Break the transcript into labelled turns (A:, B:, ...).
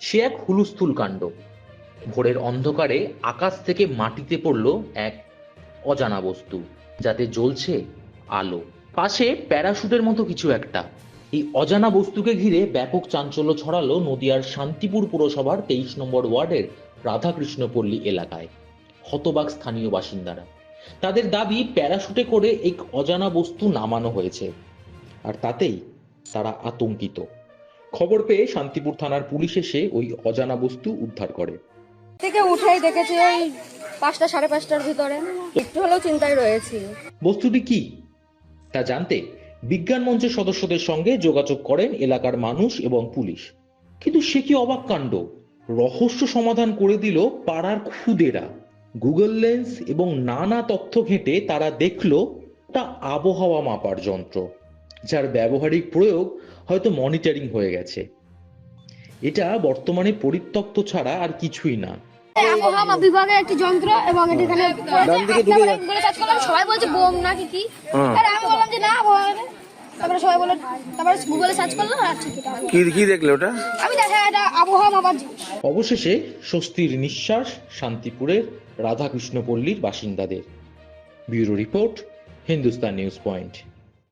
A: সে এক হুলুস্থুল কাণ্ড। ভোরের অন্ধকারে আকাশ থেকে মাটিতে পড়ল এক অজানা বস্তু, যাতে জ্বলছে আলো। পাশে প্যারাশুটের মতো কিছু একটা। এই অজানা বস্তুকে ঘিরে ব্যাপক চাঞ্চল্য ছড়ালো নদিয়ার শান্তিপুর পুরসভার তেইশ নম্বর ওয়ার্ডের রাধাকৃষ্ণপল্লী এলাকায়, হতবাক স্থানীয় বাসিন্দারা। তাদের দাবি, প্যারাশুটে করে এক অজানা বস্তু নামানো হয়েছে, আর তাতেই তারা আতঙ্কিত। খবর পেয়ে শান্তিপুর থানার পুলিশ এসে ওই অজানা বস্তু উদ্ধার করে।
B: থেকে উঠেই দেখেছি ওই পাঁচটা সাড়ে পাঁচটার ভিতরে। একটু হলেও চিন্তায় রয়েছি।
A: বস্তুটি কি? তা জানতে বিজ্ঞান মঞ্চের সদস্যদের সঙ্গে যোগাযোগ করেন এলাকার মানুষ এবং পুলিশ। কিন্তু সে কি অবাক কাণ্ড? রহস্য সমাধান করে দিল পাড়ার খুদেরা। গুগল লেন্স এবং নানা তথ্য ঘেঁটে তারা দেখল তা আবহাওয়া মাপার যন্ত্র। যার ব্যবহারিক প্রয়োগ হয়তো মনিটরিং হয়ে গেছে। এটা বর্তমানে পরিত্যক্ত ছাড়া আর কিছুই না।
C: আবহাওয়া বিভাগের একটি যন্ত্র এবং এটি এখানে বলে কাজ করলাম সবাই বলছে বোম নাকি কি? আরে আমি বললাম যে না তারপরে সবাই বলে তারপরে গুগলে সার্চ করলাম আর
D: কি কি দেখলে ওটা?
C: আমি দেখা এটা আবহাওয়া মাপার জিনিস।
A: অবশেষে স্বস্তির নিঃশ্বাস শান্তিপুরের রাধাকৃষ্ণপল্লীর বাসিন্দাদের। Bureau report Hindustan news point.